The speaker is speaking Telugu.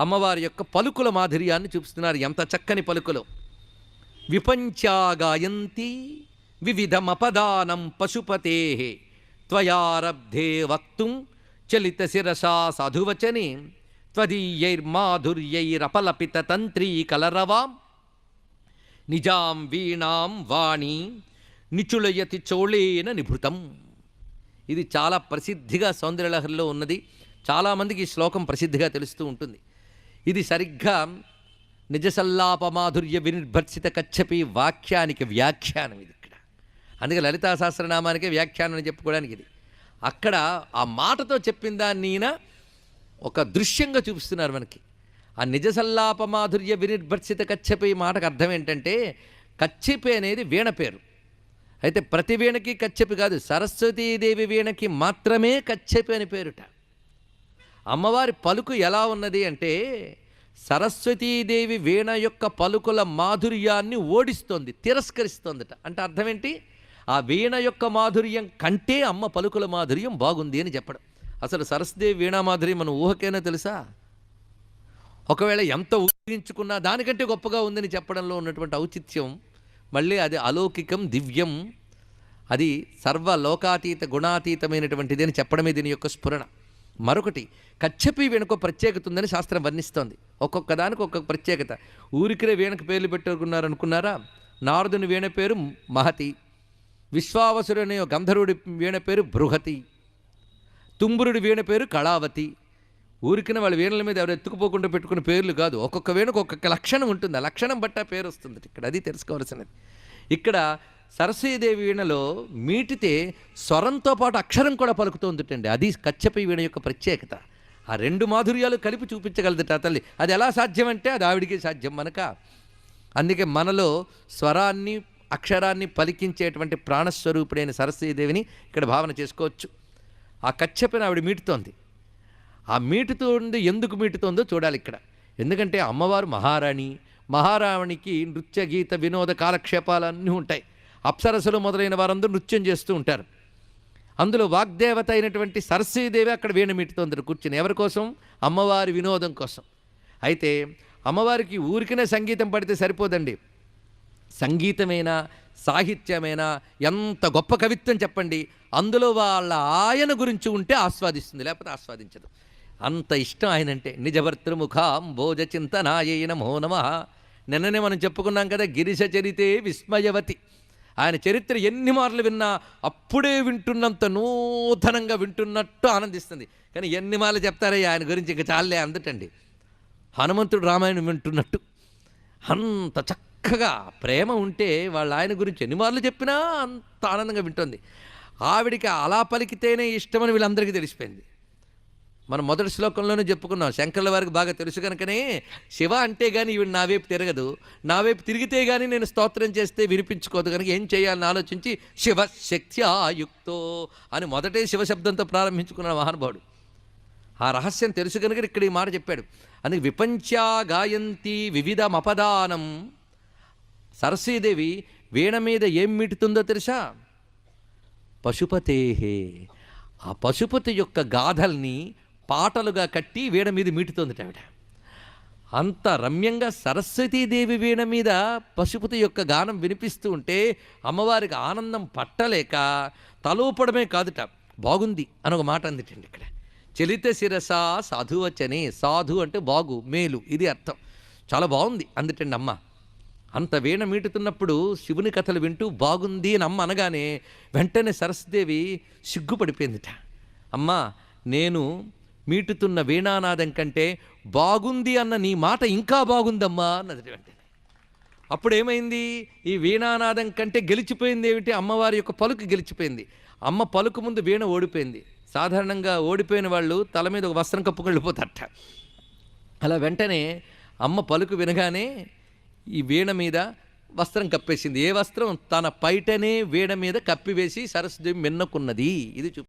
అమ్మవారి యొక్క పలుకుల మాధుర్యాన్ని చూపిస్తున్నారు. ఎంత చక్కని పలుకులు. విపంచాగాయంతి వివిధమపదానం పశుపతే త్వయారబ్ధే వక్తుం చలిత శిరసా సాధువచనే త్వదీయైర్మాధుర్యైరపలపిత తంత్రీ కలరవాం నిజాం వీణాం వాణి నిచుళయతి చోళేన నిభృతం. ఇది చాలా ప్రసిద్ధిగా సౌందర్యలహరిలో ఉన్నది. చాలామందికి ఈ శ్లోకం ప్రసిద్ధిగా తెలుస్తూ ఉంటుంది. ఇది సరిగ్గా నిజసల్లాపమాధుర్య వినిర్భర్సిత కచ్చపి వాక్యానికి వ్యాఖ్యానం ఇది ఇక్కడ. అందుకే లలితా సహస్రనామానికే వ్యాఖ్యానం అని చెప్పుకోవడానికి ఇది. అక్కడ ఆ మాటతో చెప్పిన దాన్ని ఒక దృశ్యంగా చూపిస్తున్నారు మనకి. ఆ నిజసల్లాప మాధుర్య వినిర్భర్సిత కచ్చపి మాటకు అర్థం ఏంటంటే కచ్చిపి అనేది వీణ పేరు. అయితే ప్రతి వీణకి కచ్చెపి కాదు సరస్వతీదేవి వీణకి మాత్రమే కచ్చెపి అని పేరుట. అమ్మవారి పలుకు ఎలా ఉన్నది అంటే సరస్వతీదేవి వీణ యొక్క పలుకుల మాధుర్యాన్ని ఓడిస్తోంది తిరస్కరిస్తోందట. అంటే అర్థం ఏంటి ఆ వీణ యొక్క మాధుర్యం కంటే అమ్మ పలుకుల మాధుర్యం బాగుంది అని చెప్పడం. అసలు సరస్వతీదేవి వీణా మాధుర్యం మన ఊహకేనా తెలుసా? ఒకవేళ ఎంత ఊహించుకున్నా దానికంటే గొప్పగా ఉందని చెప్పడంలో ఉన్నటువంటి ఔచిత్యం మళ్ళీ అది అలౌకికం దివ్యం అది సర్వలోకాతీత గుణాతీతమైనటువంటిది అని చెప్పడమే దీని యొక్క స్ఫురణ. మరొకటి కచ్చపి వీణకు ప్రత్యేకత ఉందని శాస్త్రం వర్ణిస్తోంది. ఒక్కొక్క దానికి ఒక్కొక్క ప్రత్యేకత. ఊరికిరే వీణకు పేర్లు పెట్టుకున్నారనుకున్నారా నారదుని వీణ పేరు మహతి విశ్వావసుడు అనే గంధర్వుడి వీణ పేరు బృహతి తుంబురుడి వీణ పేరు కళావతి. ఊరికిన వాళ్ళ వీణల మీద ఎవరు ఎత్తుకుపోకుండా పెట్టుకున్న పేర్లు కాదు. ఒక్కొక్క వీణకు ఒక్కొక్క లక్షణం ఉంటుంది. ఆ లక్షణం బట్ట పేరు వస్తుంది. ఇక్కడ అది తెలుసుకోవాల్సినది. ఇక్కడ సరస్వీదేవి వీణలో మీటితే స్వరంతో పాటు అక్షరం కూడా పలుకుతుందిటండి. అది కచ్చపై వీణ యొక్క ప్రత్యేకత. ఆ రెండు మాధుర్యాలు కలిపి చూపించగలదుట తల్లి. అది ఎలా సాధ్యం అంటే అది ఆవిడికి సాధ్యం మనక. అందుకే మనలో స్వరాన్ని అక్షరాన్ని పలికించేటువంటి ప్రాణస్వరూపుడైన సరస్వతీదేవిని ఇక్కడ భావన చేసుకోవచ్చు. ఆ కచ్చపైన ఆవిడ మీటుతోంది. ఆ మీటుతోంది ఎందుకు మీటుతోందో చూడాలి ఇక్కడ. ఎందుకంటే అమ్మవారు మహారాణి. మహారాణికి నృత్య గీత వినోద కాలక్షేపాలన్నీ ఉంటాయి. అప్సరసలు మొదలైన వారందరూ నృత్యం చేస్తూ ఉంటారు. అందులో వాగ్దేవత అయినటువంటి సరస్వీదేవి అక్కడ వీణ కూర్చుని. ఎవరి కోసం? అమ్మవారి వినోదం కోసం. అయితే అమ్మవారికి ఊరికనే సంగీతం పడితే సరిపోదండి. సంగీతమైనా సాహిత్యమైనా ఎంత గొప్ప కవిత్వం చెప్పండి. అందులో వాళ్ళ ఆయన గురించి ఉంటే ఆస్వాదిస్తుంది లేకపోతే ఆస్వాదించదు. అంత ఇష్టం ఆయనంటే. నిజభర్తృముఖాం భోజ చింతనాయ నమో నమ. నిన్ననే మనం చెప్పుకున్నాం కదా గిరిశ చరితే విస్మయవతి. ఆయన చరిత్ర ఎన్ని మార్లు విన్నా అప్పుడే వింటున్నంత నూతనంగా వింటున్నట్టు ఆనందిస్తుంది. కానీ ఎన్ని మార్లు చెప్తారయ్యా ఆయన గురించి ఇంకా చాలే అందటండి. హనుమంతుడు రామాయణం వింటున్నట్టు అంత చక్కగా ప్రేమ ఉంటే వాళ్ళ ఆయన గురించి ఎన్ని మార్లు చెప్పినా అంత ఆనందంగా వింటుంది. ఆవిడికి అలా పలికితేనే ఇష్టమని వీళ్ళందరికీ తెలిసిపోయింది. మనం మొదటి శ్లోకంలోనే చెప్పుకున్నాం. శంకర్ల వారికి బాగా తెలుసు కనుకనే శివ అంటే కానీ ఈవిడ నా వైపు తిరగదు. నా వైపు తిరిగితే కానీ నేను స్తోత్రం చేస్తే వినిపించుకోదు కనుక ఏం చేయాలని ఆలోచించి శివ శక్త్యాయుక్తో అని మొదటే శివశబ్దంతో ప్రారంభించుకున్న మహానుభావుడు. ఆ రహస్యం తెలుసు కనుక ఇక్కడ ఈ మాట చెప్పాడు. అందుకే విపంచా గాయంతి వివిధమపదానం. సరస్వీదేవి వీణ మీద ఏం మిటుతుందో తెలుసా? పశుపతేహే. ఆ పశుపతి యొక్క గాథల్ని పాటలుగా కట్టి వీణ మీద మీటుతోంది ఆవిడ. అంత రమ్యంగా సరస్వతీదేవి వీణ మీద పశుపతి యొక్క గానం వినిపిస్తూ ఉంటే అమ్మవారికి ఆనందం పట్టలేక తలూపడమే కాదుట. బాగుంది అని ఒక మాట అందిటండి ఇక్కడ. చలిత శిరస సాధువచ్చని సాధు అంటే బాగు మేలు ఇది అర్థం. చాలా బాగుంది అందుటండి అమ్మ. అంత వీణ మీటుతున్నప్పుడు శివుని కథలు వింటూ బాగుంది అని అమ్మ అనగానే వెంటనే సరస్వదేవి సిగ్గుపడిపోయిందిట. అమ్మా నేను మీటుతున్న వీణానాదం కంటే బాగుంది అన్న నీ మాట ఇంకా బాగుందమ్మా అన్నది వెంటనే. అప్పుడు ఏమైంది ఈ వీణానాదం కంటే గెలిచిపోయింది ఏమిటి? అమ్మవారి యొక్క పలుకు గెలిచిపోయింది. అమ్మ పలుకు ముందు వీణ ఓడిపోయింది. సాధారణంగా ఓడిపోయిన వాళ్ళు తల మీద ఒక వస్త్రం కప్పుకెళ్ళిపోతారట అలా వెంటనే అమ్మ పలుకు వినగానే ఈ వీణ మీద వస్త్రం కప్పేసింది. ఏ వస్త్రం? తన పైటనే వీణ మీద కప్పివేసి సరస్వతి మిన్నకున్నది. ఇది చూ